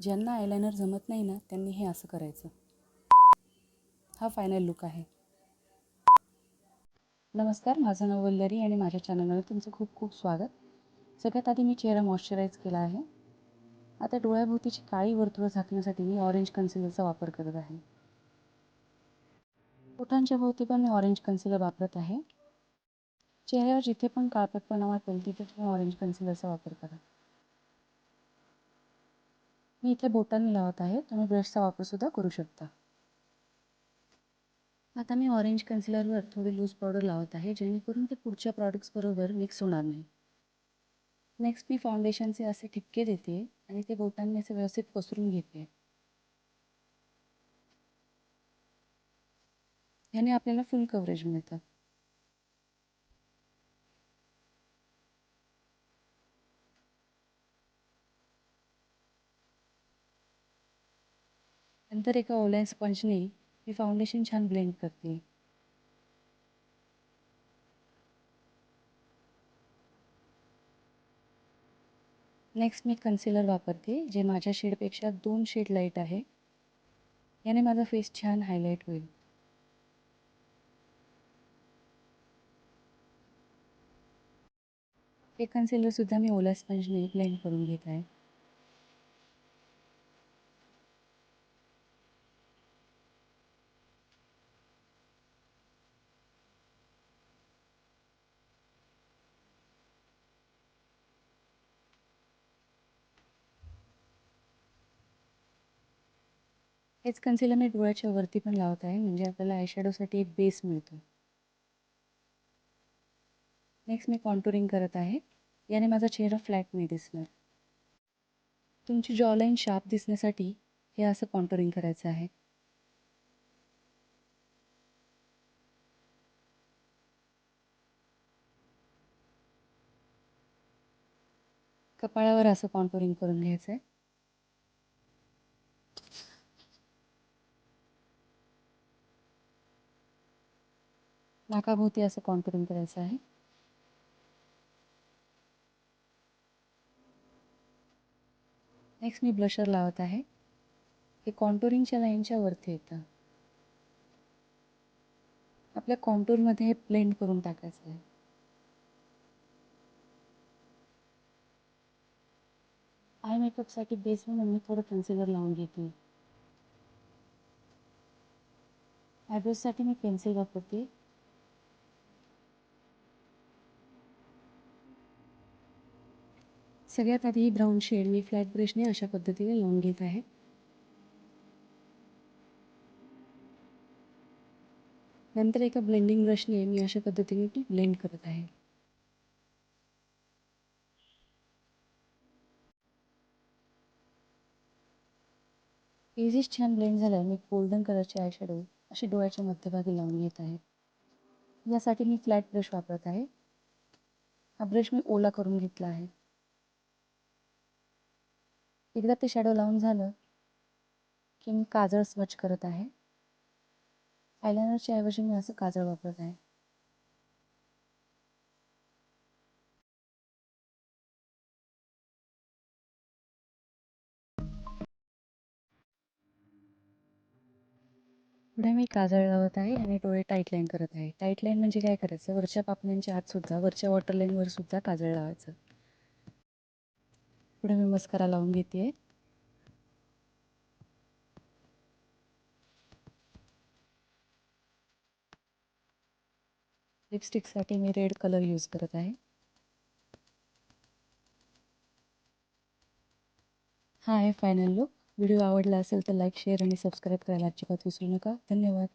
ज्यांना आयलायनर जमत नाही ना त्यांनी हे असं करायचं. हा फायनल लुक आहे. नमस्कार माझं नाव वल्लरी आणि माझ्या चॅनलवर तुमचं खूप खूप स्वागत. सगळ्यात आधी मी चेहरा मॉइश्चराईज केला आहे. आता डोळ्याभोवतीची काळी वर्तुळं झाकण्यासाठी मी ऑरेंज कन्सिलरचा वापर करत आहे. ओठांच्या भोवती पण मी ऑरेंज कन्सिलर वापरत आहे. चेहऱ्यावर जिथे पण काळपटपणा वाटेल तिथे तुम्ही ऑरेंज कन्सिलरचा वापर करा. मी इथे बोटाने लावत आहे. तुम्ही ब्रशचा वापरसुद्धा करू शकता. आता मी ऑरेंज कन्सिलरवर थोडी लूज पावडर लावत आहे. जेणेकरून ते पुढच्या प्रॉडक्ट्सबरोबर मिक्स होणार नाही. नेक्स्ट मी फाउंडेशनचे असे ठिपके देते आणि ते बोटांनी असे व्यवस्थित पसरून घेते. ह्याने आपल्याला फुल कव्हरेज मिळतं. नंतर एका ओल्या स्पंजने मी फाउंडेशन छान ब्लेंड करते. नेक्स्ट मी कन्सिलर वापरते जे माझ्या शेडपेक्षा दोन शेड लाइट आहे. याने माझा फेस छान हायलाईट होईल. हे कन्सिलरसुद्धा मी ओला स्पंजने ब्लेंड करून घेत आहे. हेच कन्सिलर मी डोळ्याच्या वरती पण लावत आहे. म्हणजे आपल्याला आयशॅडोसाठी एक बेस मिळतो नेक्स्ट मी कॉन्टुरिंग करत आहे. याने माझा चेहरा फ्लॅट नाही दिसणार. तुमची जॉलाईन शार्प दिसण्यासाठी हे असं कॉन्टुरिंग करायचं आहे. कपाळावर असं कॉन्टुरिंग करून घ्यायचं आहे नाकाभोवती असं कॉन्टुरिंग करायचं आहे. नेक्स्ट मी ब्लशर लावत आहे. हे कॉन्टुरिंगच्या लाईनच्या वरती येतं. आपल्या कॉन्टूरमध्ये हे ब्लेंड करून टाकायचं आहे. आय मेकअपसाठी बेस म्हणून मी थोडं कन्सिलर लावून घेते. आयब्रोजसाठी मी पेन्सिल वापरते. सगळ्यात आधी ब्राऊन शेड मी फ्लॅट ब्रशने अशा पद्धतीने लावून घेत आहे. नंतर एका ब्लेंडिंग ब्रशने मी अशा पद्धतीने ती ब्लेंड करत आहे. पेजेस छान ब्लेंड झाल्यावर मी गोल्डन कलरचे आय शॅडो अशी डोळ्याच्या मध्यभागी लावून घेत आहे. यासाठी मी फ्लॅट ब्रश वापरत आहे. हा ब्रश मी ओला करून घेतला आहे. एकदा ते शॅडो लावून झालं की मी काजळ स्वच्छ करत आहे. आयलायनरच्या ऐवजी मी असं काजळ वापरत आहे. पुढे मी काजळ लावत आहे आणि डोळे टाईट लाईन करत आहे. टाईट लाईन म्हणजे काय करायचं? वरच्या पापण्यांच्या आतसुद्धा वरच्या वॉटर लाईनवर सुद्धा काजळ लावायचं. पुढे मी मस्करा लावून घेते. लिपस्टिकसाठी मी रेड कलर यूज करत आहे. हा आहे फायनल लुक व्हिडिओ आवडला असेल तर लाईक शेअर आणि सबस्क्राईब करायला अजिबात विसरू नका. धन्यवाद.